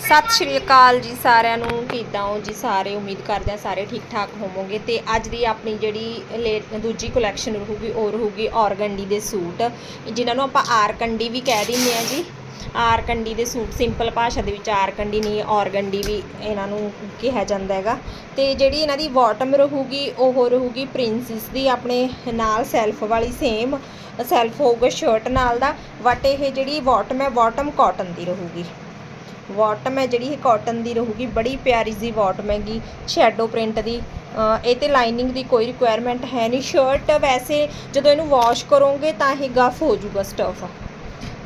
ਸਤਿ ਸ਼੍ਰੀ ਅਕਾਲ ਜੀ ਸਾਰਿਆਂ ਨੂੰ, ਕਿੱਦਾਂ ਹੋ ਜੀ ਸਾਰੇ? ਉਮੀਦ ਕਰਦੇ ਹਾਂ ਸਾਰੇ ਠੀਕ ਠਾਕ ਹੋਵੋਗੇ। ਤੇ ਅੱਜ ਦੀ ਆਪਣੀ ਜਿਹੜੀ ਲੇ- ਦੂਜੀ ਕਲੈਕਸ਼ਨ ਰਹੂਗੀ, ਉਹ ਰਹੂਗੀ ਔਰਗੰਡੀ ਦੇ ਸੂਟ। ਜਿਨ੍ਹਾਂ ਨੂੰ ਆਪਾਂ ਆਰਕੰਡੀ ਵੀ ਕਹਿ ਦਿੰਦੇ ਆ ਜੀ। ਆਰਕੰਡੀ ਦੇ ਸੂਟ ਸਿੰਪਲ ਭਾਸ਼ਾ ਦੇ ਵਿੱਚ ਆਰਕੰਡੀ ਨਹੀਂ, ਔਰਗੰਡੀ ਵੀ ਇਹਨਾਂ ਨੂੰ ਕਿਹਾ ਜਾਂਦਾ ਹੈਗਾ। ਤੇ ਜਿਹੜੀ ਇਹਨਾਂ ਦੀ ਬਾਟਮ ਰਹੂਗੀ, ਉਹ ਰਹੂਗੀ ਪ੍ਰਿੰਸਸ ਦੀ, ਆਪਣੇ ਨਾਲ ਸੈਲਫ ਵਾਲੀ ਸੇਮ ਸੈਲਫ ਹੋਊਗਾ ਸ਼ਰਟ ਨਾਲ ਦਾ। ਬਟ ਇਹ ਜਿਹੜੀ ਬਾਟਮ ਹੈ ਬਾਟਮ ਕਾਟਨ ਦੀ ਰਹੂਗੀ। ਬਾਟਮ ਹੈ ਜਿਹੜੀ ਇਹ ਕਾਟਨ ਦੀ ਰਹੂਗੀ, ਬੜੀ ਪਿਆਰੀ ਜੀ ਬਾਟਮ ਹੈਗੀ ਸ਼ੈਡੋ ਪ੍ਰਿੰਟ ਦੀ। ਇਹ ਤੇ ਲਾਈਨਿੰਗ ਦੀ ਕੋਈ ਰਿਕੁਆਇਰਮੈਂਟ ਹੈ ਨਹੀਂ। ਸ਼ਰਟ ਵੈਸੇ ਜਦੋਂ ਇਹਨੂੰ ਵਾਸ਼ ਕਰੋਗੇ ਤਾਂ ਇਹ ਗਫ ਹੋ ਜਾਊਗਾ ਸਟਫ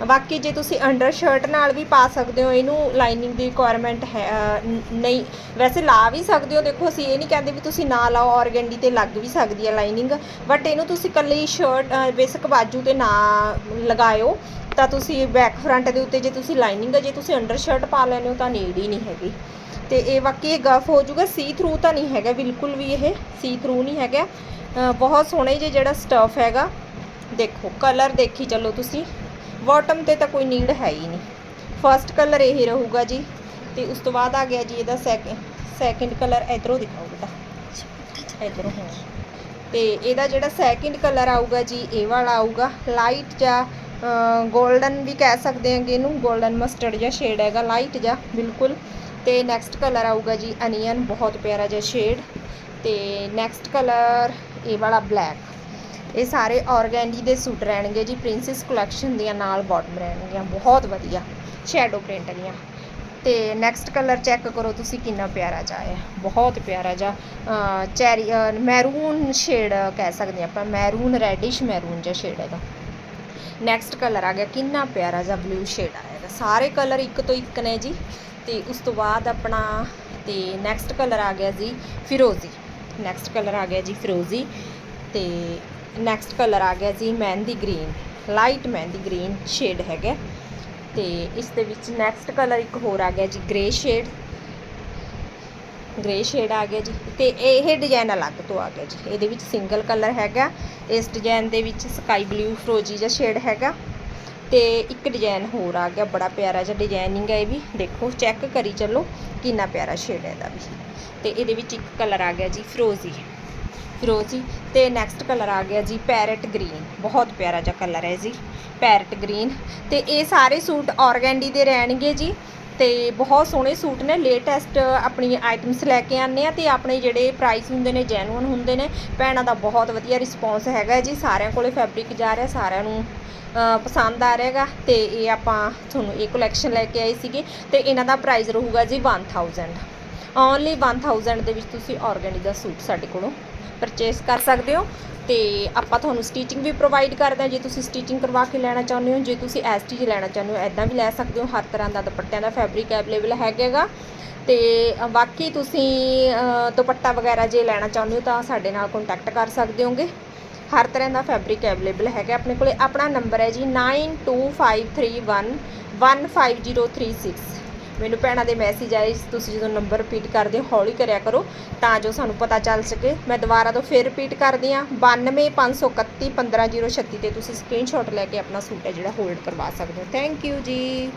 ਬਾਕੀ ਜੇ ਤੁਸੀਂ ਅੰਡਰ ਸ਼ਰਟ ਨਾਲ ਵੀ ਪਾ ਸਕਦੇ ਹੋ, ਇਹਨੂੰ ਲਾਈਨਿੰਗ ਦੀ ਰਿਕੁਆਇਰਮੈਂਟ ਹੈ ਨਹੀਂ, ਵੈਸੇ ਲਾ ਵੀ ਸਕਦੇ ਹੋ। ਦੇਖੋ, ਅਸੀਂ ਇਹ ਨਹੀਂ ਕਹਿੰਦੇ ਵੀ ਤੁਸੀਂ ਨਾ ਲਾਓ ਔਰਗੈਂਡੀ ਤੇ ਲੱਗ ਵੀ ਸਕਦੀ ਹੈ ਲਾਈਨਿੰਗ ਬਟ ਇਹਨੂੰ ਤੁਸੀਂ ਇਕੱਲੀ ਸ਼ਰਟ ਬੇਸਿਕ ਬਾਜੂ ਤੇ ਨਾ ਲਗਾਇਓ। ਤਾਂ ਤੁਸੀਂ ਬੈਕ ਫਰੰਟ ਦੇ ਉੱਤੇ ਜੇ ਤੁਸੀਂ ਲਾਈਨਿੰਗ ਜੇ ਤੁਸੀਂ ਅੰਡਰ ਸ਼ਰਟ ਪਾ ਲੈਂਦੇ ਹੋ ਤਾਂ ਨੀਡ ਹੀ ਨਹੀਂ ਹੈਗੀ। ਤੇ ਇਹ ਬਾਕੀ ਇਹ ਗਫ ਹੋ ਜਾਊਗਾ ਸੀ ਥਰੂ ਤਾਂ ਨਹੀਂ ਹੈਗਾ, ਬਿਲਕੁਲ ਵੀ ਇਹ ਸੀ ਥਰੂ ਨਹੀਂ ਹੈਗਾ। ਬਹੁਤ ਸੋਹਣਾ ਜੇ ਜਿਹੜਾ ਸਟਫ ਹੈਗਾ। ਦੇਖੋ ਕਲਰ ਦੇਖੀ ਚੱਲੋ ਤੁਸੀਂ। ਬਾਟਮ ਤੇ ਤਾਂ ਕੋਈ ਨੀਡ ਹੈ ਹੀ ਨਹੀਂ। ਫਰਸਟ ਕਲਰ ਇਹ ਰਹੂਗਾ ਜੀ। ਤੇ ਉਸ ਤੋਂ ਬਾਅਦ ਆ ਗਿਆ ਜੀ ਇਹਦਾ ਸੈਕਿੰਡ ਸੈਕਿੰਡ ਕਲਰ ਇਧਰੋਂ ਦਿਖਾਓ ਬੇਟਾ। ਇਧਰੋਂ, ਹਾਂ। ਤੇ ਇਹਦਾ ਜਿਹੜਾ ਸੈਕਿੰਡ ਕਲਰ ਆਊਗਾ ਜੀ, ਇਹ ਵਾਲਾ ਆਊਗਾ। ਲਾਈਟ ਜਾਂ 골ਡਨ ਵੀ ਕਹਿ ਸਕਦੇ ਹਾਂਗੇ ਇਹਨੂੰ 골ਡਨ ਮਸਟਰਡ ਜਿਹਾ ਸ਼ੇਡ ਹੈਗਾ ਲਾਈਟ ਜਿਹਾ, ਬਿਲਕੁਲ। ਤੇ ਨੈਕਸਟ ਕਲਰ ਆਊਗਾ ਜੀ ਅਨੀਅਨ ਬਹੁਤ ਪਿਆਰਾ ਜਿਹਾ ਸ਼ੇਡ ਤੇ ਨੈਕਸਟ ਕਲਰ ਇਹ ਵਾਲਾ ਬਲੈਕ ਇਹ ਸਾਰੇ ਔਰਗੈਂਡੀ ਦੇ ਸੂਟ ਰਹਿਣਗੇ ਜੀ ਪ੍ਰਿੰਸੈਸ ਕਲੈਕਸ਼ਨ ਦੀਆਂ ਨਾਲ ਬਾਟਮ ਰਹਿਣਗੀਆਂ, ਬਹੁਤ ਵਧੀਆ। ਸ਼ੈਡੋ ਪ੍ਰਿੰਟ ਦੀਆਂ ਤੇ ਨੈਕਸਟ ਕਲਰ ਚੈੱਕ ਕਰੋ ਤੁਸੀਂ ਕਿੰਨਾ ਪਿਆਰਾ ਜਿਹਾ ਹੈ ਬਹੁਤ ਪਿਆਰਾ ਜਿਹਾ ਚੈਰੀ ਮੈਰੂਨ ਸ਼ੇਡ ਕਹਿ ਸਕਦੇ ਹਾਂ ਆਪਾਂ ਮੈਰੂਨ ਰੈਡਿਸ਼ ਮੈਰੂਨ ਜਿਹਾ ਸ਼ੇਡ ਹੈਗਾ। ਨੈਕਸਟ ਕਲਰ ਆ ਗਿਆ, ਕਿੰਨਾ ਪਿਆਰਾ ਜਿਹਾ ਬਲੂ ਸ਼ੇਡ ਆਏਗਾ ਸਾਰੇ ਕਲਰ ਇੱਕ ਤੋਂ ਇੱਕ ਨੇ ਜੀ। ਤੇ ਉਸ ਤੋਂ ਬਾਅਦ ਆਪਣਾ, ਤੇ ਨੈਕਸਟ ਕਲਰ ਆ ਗਿਆ ਜੀ ਫਿਰੋਜ਼ੀ ਨੈਕਸਟ ਕਲਰ ਆ ਗਿਆ ਜੀ ਫਿਰੋਜ਼ੀ ਤੇ ਨੈਕਸਟ ਕਲਰ ਆ ਗਿਆ ਜੀ mehndi green light mehndi green shade ਹੈਗਾ। ਤੇ ਇਸ ਦੇ ਵਿੱਚ ਨੈਕਸਟ ਕਲਰ ਇੱਕ ਹੋਰ ਆ ਗਿਆ ਜੀ ਗ੍ਰੇ ਸ਼ੇਡ ਗ੍ਰੇ ਸ਼ੇਡ ਆ ਗਿਆ ਜੀ ਤੇ ਇਹ ਡਿਜ਼ਾਈਨ ਅਲੱਗ ਤੋਂ ਆ ਗਿਆ ਜੀ। ਇਹਦੇ ਵਿੱਚ ਸਿੰਗਲ ਕਲਰ ਹੈਗਾ। ਇਸ ਡਿਜ਼ਾਈਨ ਦੇ ਵਿੱਚ ਸਕਾਈ ਬਲੂ ਫਰੋਜੀ ਜਿਹਾ ਸ਼ੇਡ ਹੈਗਾ। ਤੇ ਇੱਕ ਡਿਜ਼ਾਈਨ ਹੋਰ ਆ ਗਿਆ, ਬੜਾ ਪਿਆਰਾ ਜਿਹਾ ਡਿਜ਼ਾਈਨਿੰਗ ਹੈ ਇਹ ਵੀ। ਦੇਖੋ ਚੈੱਕ ਕਰੀ ਚੱਲੋ, ਕਿੰਨਾ ਪਿਆਰਾ ਸ਼ੇਡ ਹੈ ਇਹਦਾ ਵੀ। ਤੇ ਇਹਦੇ ਵਿੱਚ ਇੱਕ ਕਲਰ ਆ ਗਿਆ ਜੀ ਫਰੋਜ਼ੀ ਫਿਰੋਜ਼ੀ ਤੇ ਨੈਕਸਟ ਕਲਰ ਆ ਗਿਆ ਜੀ ਪੈਰਟ ਗ੍ਰੀਨ ਬਹੁਤ ਪਿਆਰਾ ਜਿਹਾ ਕਲਰ ਹੈ ਜੀ ਪੈਰਟ ਗ੍ਰੀਨ ਤੇ ਇਹ ਸਾਰੇ ਸੂਟ ਔਰਗੈਂਡੀ ਦੇ ਰਹਿਣਗੇ ਜੀ। ਤੇ ਬਹੁਤ ਸੋਹਣੇ ਸੂਟ ਨੇ ਲੇਟੈਸਟ ਆਪਣੀ ਆਈਟਮਸ ਲੈ ਕੇ ਆਨੇ ਆ ਤੇ ਆਪਣੇ ਜਿਹੜੇ ਪ੍ਰਾਈਸ ਹੁੰਦੇ ਨੇ ਜੈਨੂਅਨ ਹੁੰਦੇ ਨੇ, ਭੈਣਾਂ ਦਾ ਬਹੁਤ ਵਧੀਆ ਰਿਸਪੌਂਸ ਹੈਗਾ ਜੀ, ਸਾਰਿਆਂ ਕੋਲੇ ਫੈਬਰਿਕ ਜਾ ਰਿਹਾ, ਸਾਰਿਆਂ ਨੂੰ ਪਸੰਦ ਆ ਰਿਹਾਗਾ ਤੇ ਇਹ ਆਪਾਂ ਤੁਹਾਨੂੰ ਇਹ ਕਲੈਕਸ਼ਨ ਲੈ ਕੇ ਆਏ ਸੀਗੇ ਤੇ ਇਹਨਾਂ ਦਾ ਪ੍ਰਾਈਸ ਰਹੂਗਾ ਜੀ 1000 ਓਨਲੀ 1000 ਦੇ ਵਿੱਚ ਤੁਸੀਂ ਔਰਗੈਂਡੀ ਦਾ ਸੂਟ ਸਾਡੇ ਕੋਲੋਂ ਪਰਚੇਸ ਕਰ ਸਕਦੇ ਹੋ ਤੇ ਆਪਾਂ ਤੁਹਾਨੂੰ ਸਟੀਚਿੰਗ ਵੀ ਪ੍ਰੋਵਾਈਡ ਕਰਦੇ ਹਾਂ। ਜੇ ਤੁਸੀਂ ਸਟੀਚਿੰਗ ਕਰਵਾ ਕੇ ਲੈਣਾ ਚਾਹੁੰਦੇ ਹੋ, ਜੇ ਤੁਸੀਂ ਐਸਟੀਜ ਲੈਣਾ ਚਾਹੁੰਦੇ ਹੋ ਐਦਾਂ ਵੀ ਲੈ ਸਕਦੇ ਹੋ। ਹਰ ਤਰ੍ਹਾਂ ਦਾ ਦੁਪੱਟਿਆਂ ਦਾ ਫੈਬਰਿਕ ਅਵੇਲੇਬਲ ਹੈਗਾਗਾ ਤੇ ਬਾਕੀ ਤੁਸੀਂ ਦੁਪੱਟਾ ਵਗੈਰਾ ਜੇ ਲੈਣਾ ਚਾਹੁੰਦੇ ਹੋ ਤਾਂ ਸਾਡੇ ਨਾਲ ਕੰਟੈਕਟ ਕਰ ਸਕਦੇ ਹੋਗੇ। ਹਰ ਤਰ੍ਹਾਂ ਦਾ ਫੈਬਰਿਕ ਅਵੇਲੇਬਲ ਹੈਗਾ ਆਪਣੇ ਕੋਲੇ। ਆਪਣਾ ਨੰਬਰ ਹੈ ਜੀ 9253115036 ਮੈਨੂੰ ਭੈਣਾਂ ਦੇ ਮੈਸੇਜ ਆਏ, ਤੁਸੀਂ ਜਦੋਂ ਨੰਬਰ ਰਿਪੀਟ ਕਰਦੇ ਹੋ, ਹੌਲੀ ਕਰਿਆ ਕਰੋ, ਤਾਂ ਜੋ ਸਾਨੂੰ ਪਤਾ ਚੱਲ ਸਕੇ। ਮੈਂ ਦੁਬਾਰਾ ਤੋਂ ਫਿਰ ਰਿਪੀਟ ਕਰਦੀ ਹਾਂ 9253115036 ਤੇ ਤੁਸੀਂ ਸਕਰੀਨਸ਼ਾਟ ਲੈ ਕੇ ਆਪਣਾ ਸੂਟ ਹੈ ਜਿਹੜਾ ਹੋਲਡ ਕਰਵਾ ਸਕਦੇ ਹੋ। ਥੈਂਕ ਯੂ ਜੀ।